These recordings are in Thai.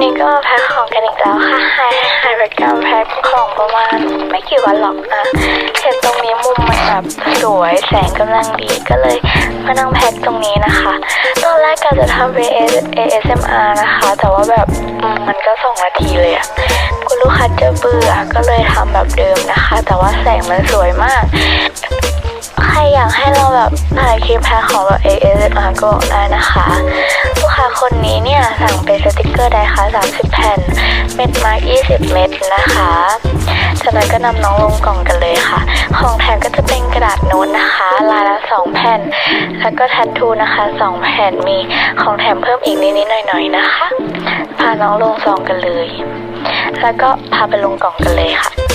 นี้ก็มาแพ็คของกันอีกแล้วค่ะหายหายไปการแพ็คของประมาณไม่กี่วันหรอกนะเห็นตรงนี้มุมมันแบบสวยแสงกำลังดีก็เลยมานั่งแพ็คตรงนี้นะคะ ตอนแรกก็จะทำเป็น ASMR นะคะ แต่ว่าแบบมันก็สองนาทีเลยอะคุณลูกค้าจะเบื่อก็เลยทำแบบเดิมนะคะ แต่ว่าแสงมันสวยมากใครอยากให้เราแบบถ่ายคลิปแพ็คของแบบ ASMR ก็บอกได้นะคะ คนนี้เนี่ยสั่งเป็นสติกเกอร์ได้ค่ะ30 แผ่น เม็ดมาร์ก20 เม็ดนะคะจากนั้นก็นำน้องลงกล่องกันเลยค่ะ ของแถมก็จะเป็นกระดาษโน้ตนะคะ ลายละ 2 แผ่น แล้วก็แทททูนะคะ 2 แผ่นมีของแถมเพิ่มอีกนิดๆหน่อยๆนะคะ พาน้องลงซองกันเลย แล้วก็พาไปลงกล่องกันเลยค่ะ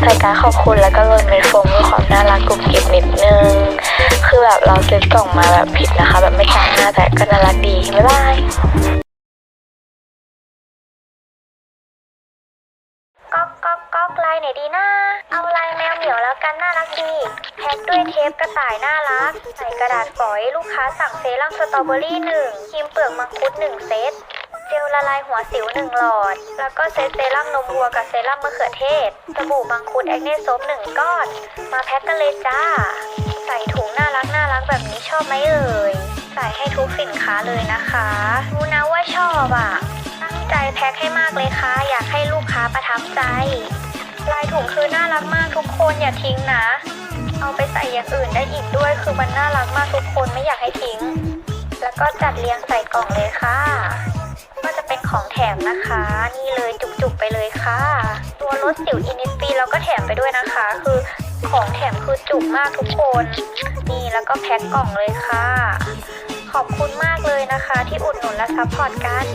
ใส่การขอบคุณแล้วก็โรยเม็ดโฟมเพื่อความน่ารักกรุบกริบนิดนึง คือแบบเราซื้อกล่องมาแบบผิดนะคะ แบบไม่แข็งหน้าแต่ก็น่ารักดี บ๊ายบายก๊อกก๊อกก๊อกลายไหนดีนะเอาลายแมวเหมียวแล้วกันน่ารักดีแพ็คด้วยเทปกระต่ายน่ารักใส่กระดาษฝอยลูกค้าสั่งเซรั่มสตรอเบอรี่หนึ่งครีมเปลือกมังคุดหนึ่งเซต เจลละลายหัวสิวหนึ่งหลอด แล้วก็เซตเซรั่มนมวัวกับเซรั่มมะเขือเทศ สบู่มังคุดแอคเนโซฟหนึ่งก้อน มาแพ็คกันเลยจ้า ใส่ถุงน่ารักน่ารักแบบนี้ชอบไหมเอ่ย ใส่ให้ทุกสินค้าเลยนะคะ รู้นะว่าชอบอะ ตั้งใจแพ็คให้มากเลยค่ะ อยากให้ลูกค้าประทับใจ ลายถุงคือน่ารักมากทุกคนอย่าทิ้งนะ เอาไปใส่อย่างอื่นได้อีกด้วย คือมันน่ารักมากทุกคนไม่อยากให้ทิ้ง แล้วก็จัดเรียงใส่กล่องเลยค่ะก็จะ ของแถมนะคะ นี่เลยจุกๆไปเลยค่ะ ตัวรถสิวอินิฟีเราก็แถมไปด้วยนะคะ คือของแถมคือจุกมากทุกคน นี่แล้วก็แพ็คกล่องเลยค่ะ ขอบคุณมากเลยนะคะ ที่อุดหนุนและซัพพอร์ตกัน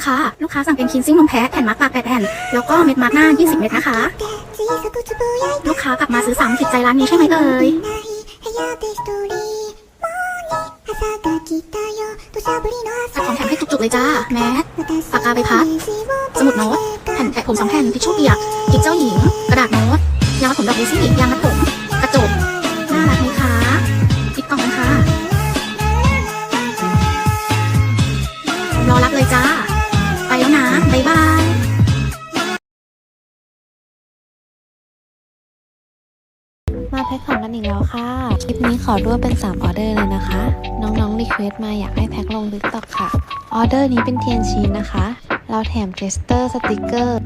งให้ลูกค้ากันค่ะ ลูกค้าสั่งเป็นคินซิ่งนมแพะแผ่นมาร์กปาก8แผ่น แล้วก็เม็ดมาร์กหน้า 20 เม็ดนะคะ ลูกค้ากลับมาซื้อซ้ำติดใจร้านนี้ใช่ไหมเอ่ยจัดของแถมให้จุกๆเลยจ้า แมสปากกาใบพัด สมุดโน้ต แผ่นแปะผมสองแผ่นทิชชู่เปียกกิ๊กเจ้าหญิง กระดาษโน้ต ยางมัดผมดอกบูซี่ยางมัดผม พ็คของกันอีกแล้วค่ะ คลิปนี้ขอรวบเป็น 3 ออเดอร์เลยนะคะ น้องๆรีเควสต์มาอยากให้แพ็คลง t ิ k ตอกค่ะ ออเดอร์นี้เป็นเทียนชีนนะคะ เราแถมเทสเตอร์สติกเกอร์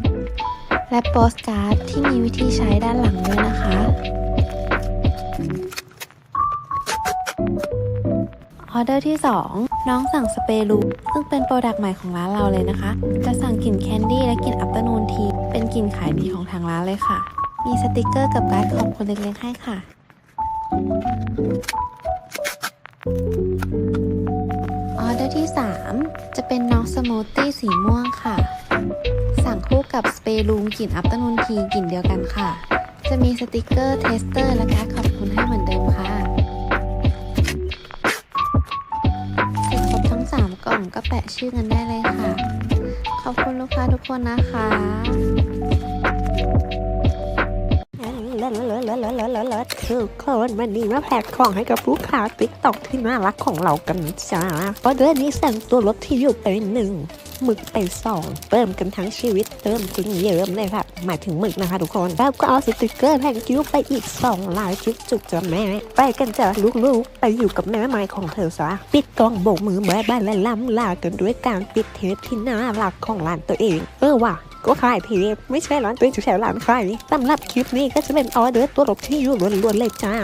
และโปสการ์ดที่มีวิธีใช้ด้านหลังด้วยนะคะ ออเดอร์ที่ 2น้องสั่งสเปรูซึ่งเป็นโปรดักต์ใหม่ของร้านเราเลยนะคะ จะสั่งกลิ่นแคนดี้และกลิ่นอัปเตอร์นูนที เป็นกลิ่นขายดีของทางร้านเลยค่ะ มีสติกเกอร์กับการ์ดขอบคุณเล็กๆให้ค่ะ ออเดอร์ที่ 3 จะเป็นน้องสมูทตี้สีม่วงค่ะ สั่งคู่กับสเปรย์ลูมกลิ่นอัปเตอร์นูนทีกลิ่นเดียวกันค่ะ จะมีสติกเกอร์เทสเตอร์และการ์ดขอบคุณให้เหมือนเดิมค่ะเสร็จครบทั้ง 3 กล่องก็แปะชื่อกันได้เลยค่ะ ขอบคุณลูกค้าทุกคนนะคะ ลิศเลิศเลิศเลิศเลิศเลิศเลิศเลิศทุกคนวันนี้มาแพ็คของให้กับลูกค้าติ๊กตอกที่น่ารักของเรากันจ้าออเดอร์นี้สั่งตัวรถที่อยู่ไปหนึ่งหมึกไปสองเติมกันทั้งชีวิตเติมจริงเยิ้มเลยค่ะหมายถึงหมึกนะคะทุกคน แล้วก็เอาสติกเกอร์แทงคิ้วไปอีกสองลายจุกจุกจ้ะแม่ ไปกันจ้ะลูกๆ ไปอยู่กับแม่ไม้ของเธอซะปิดกล้องโบกมือบายบายและล่ำลากันด้วยการปิดเทปที่น่ารักของร้านตัวเอง เออว่ะ ก็ขายเทปไม่ใช่ร้านตัวเองแถวร้านใครสำหรับคลิปนี้ก็จะเป็นออเดอร์ตัวรบที่อยู่ล้วนๆเลยจ้า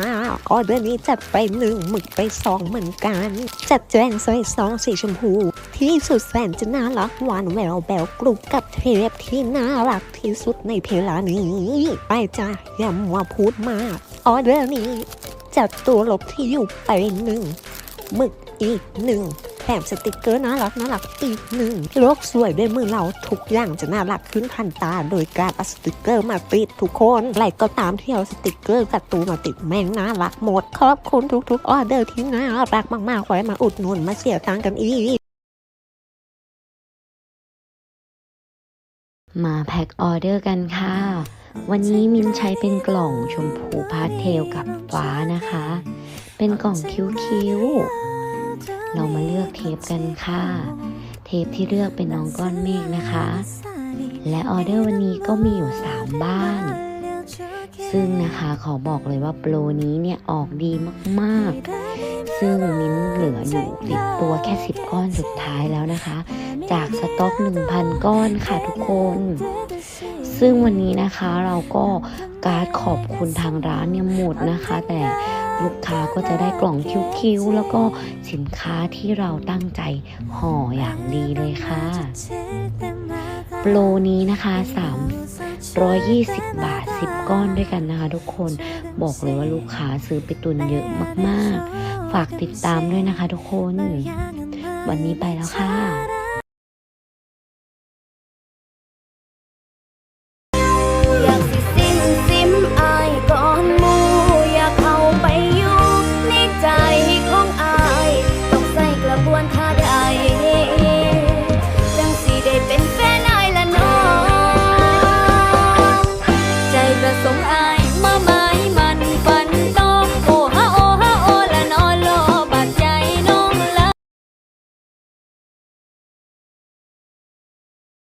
ออเดอร์นี้จัดไปหนึ่งหมึกไปสองเหมือนกัน จัดแจงใส่ซองสีชมพู ที่สุดแสนจะน่ารักหวานแหววแบวกรุบกับเทปที่น่ารักที่สุดในเพลานี้ไปจ้าอย่ามัวพูดมากออเดอร์นี้จัดตัวลบที่อยู่ไปหนึ่งหมึกอีกหนึ่ง มสติกเกอร์น่ารักน่ารักอีกหนึ่งโลกสวยด้วยมือเราทุกอย่างจะน่ารักขึ้นทันตา โดยการเอาสติกเกอร์มาติดทุกคนอะไรก็ตามที่เอาสติกเกอร์กับตูมาติดแม่งน่ารักหมด ขอบคุณทุกๆออเดอร์ที่น่ารักมากๆไว้มาอุดหนุนมาเสียตังกันอีกมาแพ็คออเดอร์กันค่ะ วันนี้มินใช้เป็นกล่องชมพูพาสเทลกับฟ้านะคะ เป็นกล่องคิ้วๆ เรามาเลือกเทปกันค่ะ เทปที่เลือกเป็นน้องก้อนเมฆนะคะ และออเดอร์วันนี้ก็มีอยู่ 3 บ้าน ซึ่งนะคะขอบอกเลยว่าโปรนี้เนี่ยออกดีมากๆ ซึ่งมิ้นเหลืออยู่ติดตัวแค่ 10 ก้อนสุดท้ายแล้วนะคะ จากสต็อก 1,000 ก้อนค่ะทุกคน ซึ่งวันนี้นะคะเราก็การ์ดขอบคุณทางร้านเนี่ยหมดนะคะ แต่ ลูกค้าก็จะได้กล่องคิ้วๆ แล้วก็สินค้าที่เราตั้งใจห่ออย่างดีเลยค่ะ โปรนี้นะคะ320 บาท 10 ก้อนด้วยกันนะคะทุกคนบอกเลยว่าลูกค้าซื้อไปตุนเยอะมากๆ ฝากติดตามด้วยนะคะทุกคน วันนี้ไปแล้วค่ะ